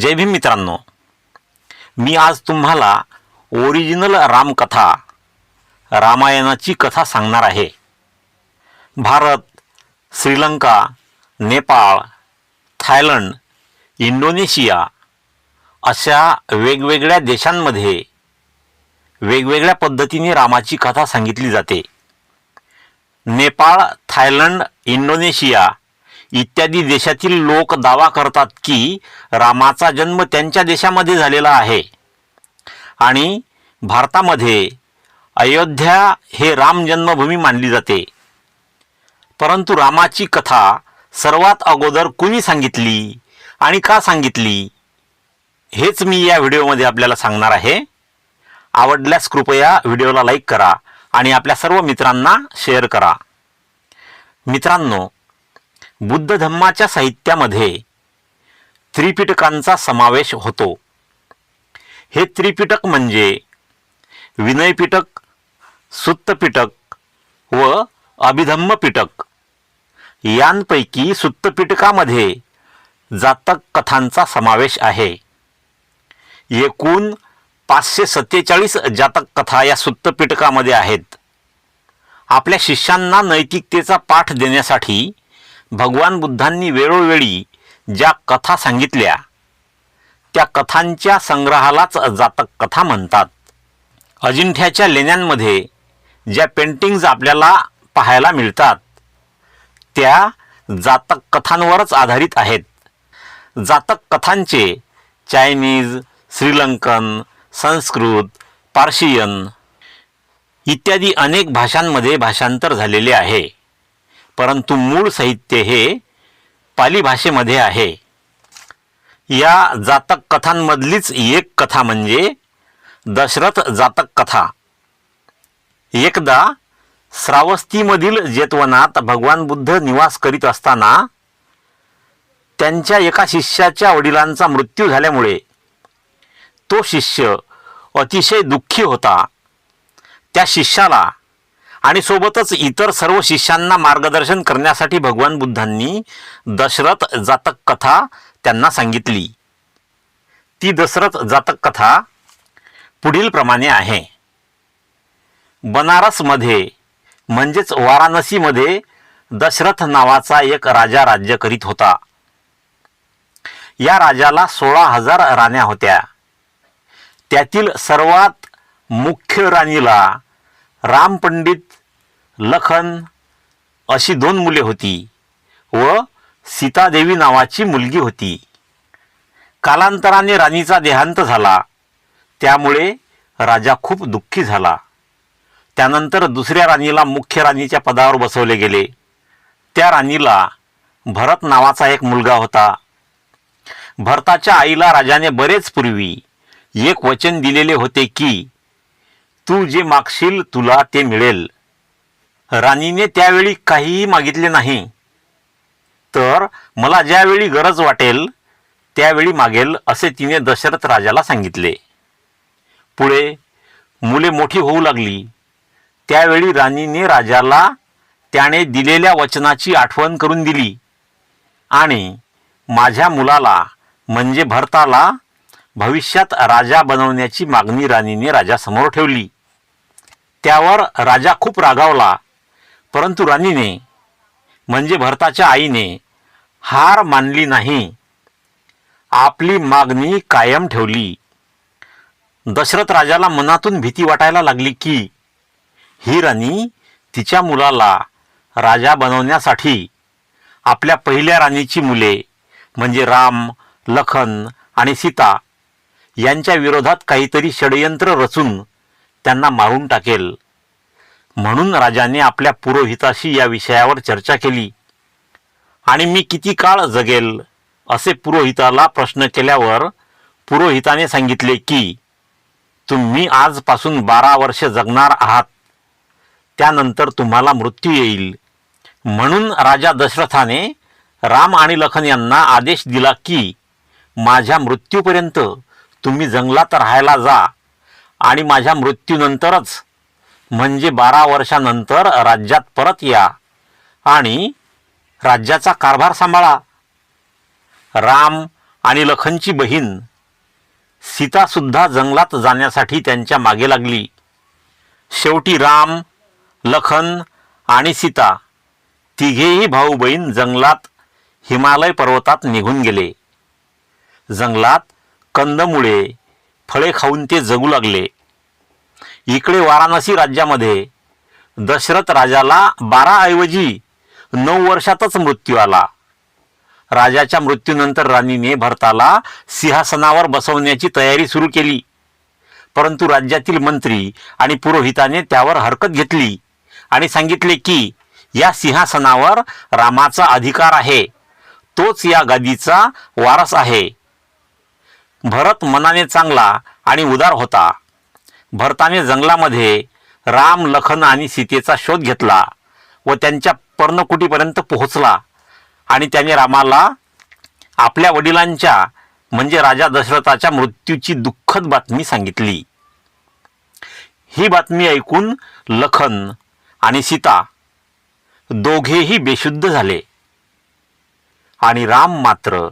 जय भीम मित्रांनो. मी आज तुम्हाला ओरिजिनल रामकथा रामायणाची कथा सांगणार आहे. भारत श्रीलंका नेपाळ थायलंड इंडोनेशिया अशा वेगवेगळ्या देशांमध्ये वेगवेगळ्या पद्धतीने रामाची कथा सांगितली जाते. नेपाळ थायलंड इंडोनेशिया इत्यादी देशातील लोक दावा करतात की रामाचा जन्म त्यांच्या देशामध्ये झालेला आहे. आणि भारतामध्ये अयोध्या हे राम जन्मभूमी मानली जाते. परंतु रामाची कथा सर्वात अगोदर कुणी सांगितली आणि का सांगितली हेच मी या व्हिडिओमध्ये आपल्याला सांगणार आहे. आवडल्यास कृपया व्हिडिओला लाईक करा आणि आपल्या सर्व मित्रांना शेअर करा. मित्रांनो बुद्ध धम्माच्या साहित्यामध्ये त्रिपिटकांचा समावेश होतो. हे त्रिपिटक म्हणजे विनयपिटक सुत्तपिटक व अभिधम्म पिटक यांपैकी सुत्तपिटकामध्ये जातक कथांचा समावेश आहे. एकूण पाचशे सत्तेचाळीस जातक कथा या सुत्तपिटकामध्ये आहेत. आपल्या शिष्यांना नैतिकतेचा पाठ देण्यासाठी भगवान बुद्धांनी वेळोवेळी ज्या कथा सांगितल्या त्या कथांच्या संग्रहालाच जातक कथा म्हणतात. अजिंठ्याच्या लेण्यांमध्ये ज्या पेंटिंग्ज आपल्याला पाहायला मिळतात त्या जातक कथांवरच आधारित आहेत. जातक कथांचे चायनीज श्रीलंकन संस्कृत पार्शियन इत्यादी अनेक भाषांमध्ये भाषांतर झालेले आहे. परंतु मूळ साहित्य हे पाली भाषेमध्ये आहे. या जातक कथांमधलीच एक कथा म्हणजे दशरथ जातक कथा. एकदा श्रावस्तीमधील जेतवनात भगवान बुद्ध निवास करीत असताना त्यांच्या एका शिष्याच्या वडिलांचा मृत्यू झाल्यामुळे तो शिष्य अतिशय दुःखी होता. त्या शिष्याला आणि सोबतच इतर सर्व शिष्यांना मार्गदर्शन करण्यासाठी भगवान बुद्धांनी दशरथ जातक कथा त्यांना सांगितली. ती दशरथ जातक कथा पुढील प्रमाणे आहे. बनारसमध्ये म्हणजेच वाराणसीमध्ये दशरथ नावाचा एक राजा राज्य करीत होता. या राजाला सोळा हजार राण्या होत्या. त्यातील सर्वात मुख्य राणीला रामपंडित लखन अशी दोन मुले होती व सीतादेवी नावाची मुलगी होती. कालांतराने राणीचा देहांत झाला. त्यामुळे राजा खूप दुःखी झाला. त्यानंतर दुसऱ्या राणीला मुख्य राणीच्या पदावर बसवले गेले. त्या राणीला भरत नावाचा एक मुलगा होता. भरताच्या आईला राजाने बरेच पूर्वी एक वचन दिलेले होते की तू जे मागशील तुला ते मिळेल. राणीने त्यावेळी काहीही मागितले नाही. तर मला ज्यावेळी गरज वाटेल त्यावेळी मागेल असे तिने दशरथ राजाला सांगितले. पुढे मुले मोठी होऊ लागली. त्यावेळी राणीने राजाला त्याने दिलेल्या वचनाची आठवण करून दिली. आणि माझ्या मुलाला म्हणजे भरताला भविष्यात राजा बनवण्याची मागणी राणीने राजासमोर ठेवली. त्यावर राजा खूप रागावला. परंतु राणीने म्हणजे भरताच्या आईने हार मानली नाही. आपली मागणी कायम ठेवली. दशरथ राजाला मनातून भीती वाटायला लागली की ही राणी तिच्या मुलाला राजा बनवण्यासाठी आपल्या पहिल्या राणीची मुले म्हणजे राम लखन आणि सीता यांच्या विरोधात काहीतरी षडयंत्र रचून त्यांना मारून टाकेल. म्हणून राजाने आपल्या पुरोहिताशी या विषयावर चर्चा केली. आणि मी किती काळ जगेल असे पुरोहिताला प्रश्न केल्यावर पुरोहिताने सांगितले की तुम्ही आजपासून बारा वर्ष जगणार आहात. त्यानंतर तुम्हाला मृत्यू येईल. म्हणून राजा दशरथाने राम आणि लखन यांना आदेश दिला की माझ्या मृत्यूपर्यंत तुम्ही जंगलात राहायला जा. आणि माझ्या मृत्यूनंतरच म्हणजे बारा वर्षानंतर राज्यात परत या आणि राज्याचा कारभार सांभाळा. राम आणि लखनची बहीण सीतासुद्धा जंगलात जाण्यासाठी त्यांच्या मागे लागली. शेवटी राम लखन आणि सीता तिघेही भाऊ बहीण जंगलात हिमालय पर्वतात निघून गेले. जंगलात कंदमुळे फळे खाऊन ते जगू लागले. इकडे वाराणसी राज्यामध्ये दशरथ राजाला बाराऐवजी नऊ वर्षातच मृत्यू आला. राजाच्या मृत्यूनंतर राणीने भरताला सिंहासनावर बसवण्याची तयारी सुरू केली. परंतु राज्यातील मंत्री आणि पुरोहिताने त्यावर हरकत घेतली आणि सांगितले की या सिंहासनावर रामाचा अधिकार आहे. तोच या गादीचा वारस आहे. भरत मनाने चांगला आणि उदार होता. भरताने जंगलामध्ये राम लखन आणि सीतेचा शोध घेतला व त्यांच्या पर्णकुटीपर्यंत पोहोचला आणि त्याने रामाला आपल्या वडिलांच्या म्हणजे राजा दशरथाच्या मृत्यूची दुःखद बातमी सांगितली. ही बातमी ऐकून लखन आणि सीता दोघेही बेशुद्ध झाले आणि राम मात्र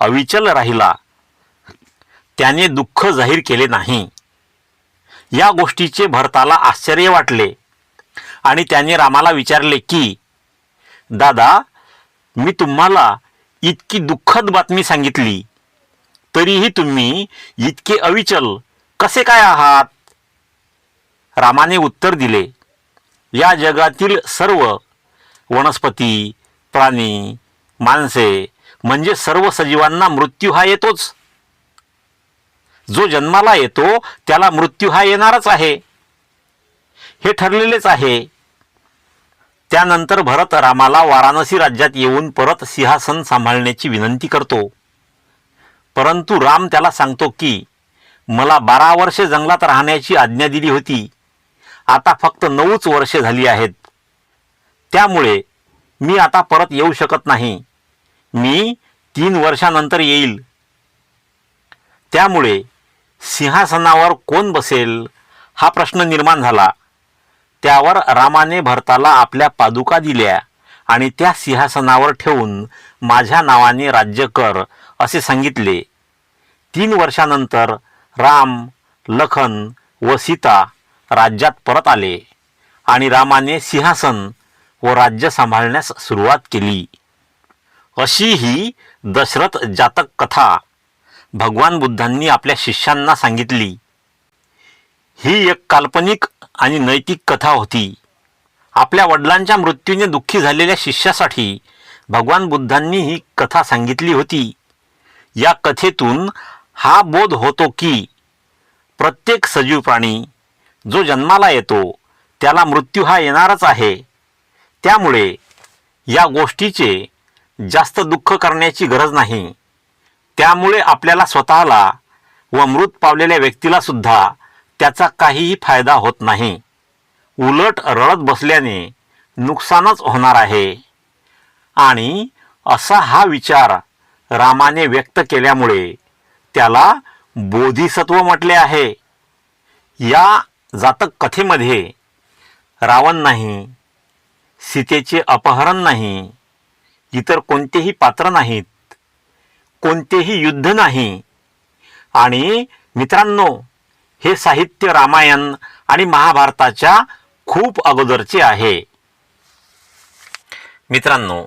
अविचल राहिला. त्याने दुःख जाहीर केले नाही. या गोष्टीचे भरताला आश्चर्य वाटले. आणि त्याने रामाला विचारले की दादा मी तुम्हाला इतकी दुःखद बातमी सांगितली. तरीही तुम्ही इतके अविचल कसे काय आहात? रामाने उत्तर दिले या जगातील सर्व वनस्पती प्राणी माणसे म्हणजे सर्व सजीवांना मृत्यू हा येतोच. जो जन्माला येतो त्याला मृत्यू हा येणारच आहे. हे ठरलेलेच आहे. त्यानंतर भरत रामाला वाराणसी राज्यात येऊन परत सिंहासन सांभाळण्याची विनंती करतो. परंतु राम त्याला सांगतो की मला बारा वर्षे जंगलात राहण्याची आज्ञा दिली होती. आता फक्त नऊच वर्षे झाली आहेत. त्यामुळे मी आता परत येऊ शकत नाही. मी तीन वर्षानंतर येईल. त्यामुळे सिंहासनावर कोण बसेल हा प्रश्न निर्माण झाला. त्यावर रामाने भरताला आपल्या पादुका दिल्या आणि त्या सिंहासनावर ठेवून माझ्या नावाने राज्य कर असे सांगितले. तीन वर्षानंतर राम लखन व सीता राज्यात परत आले आणि रामाने सिंहासन व राज्य सांभाळण्यास सुरुवात केली. अशी ही दशरथ जातक कथा. भगवान बुद्धांनी आपल्या शिष्यांना सांगितली. ही एक काल्पनिक आणि नैतिक कथा होती. आपल्या वडिलांच्या मृत्यूने दुःखी झालेल्या शिष्यासाठी भगवान बुद्धांनी ही कथा सांगितली होती. या कथेतून हा बोध होतो की प्रत्येक सजीव प्राणी जो जन्माला येतो त्याला मृत्यू हा येणारच आहे. त्यामुळे या गोष्टीचे जास्त दुःख करण्याची गरज नाही. त्यामुळे आपल्याला स्वतःला व मृत पावलेल्या व्यक्तीला सुद्धा त्याचा काहीही फायदा होत नाही. उलट रडत बसल्याने नुकसानच होणार आहे. आणि असा हा विचार रामाने व्यक्त केल्यामुळे त्याला बोधिसत्व म्हटले आहे. या जातक कथेमध्ये रावण नाही सीतेचे अपहरण नाही इतर कोणतेही पात्र नाहीत. कोणतेही युद्ध नाही. आणि मित्रांनो हे साहित्य रामायण आणि महाभारताच्या खूप अगोदरचे आहे. मित्रांनो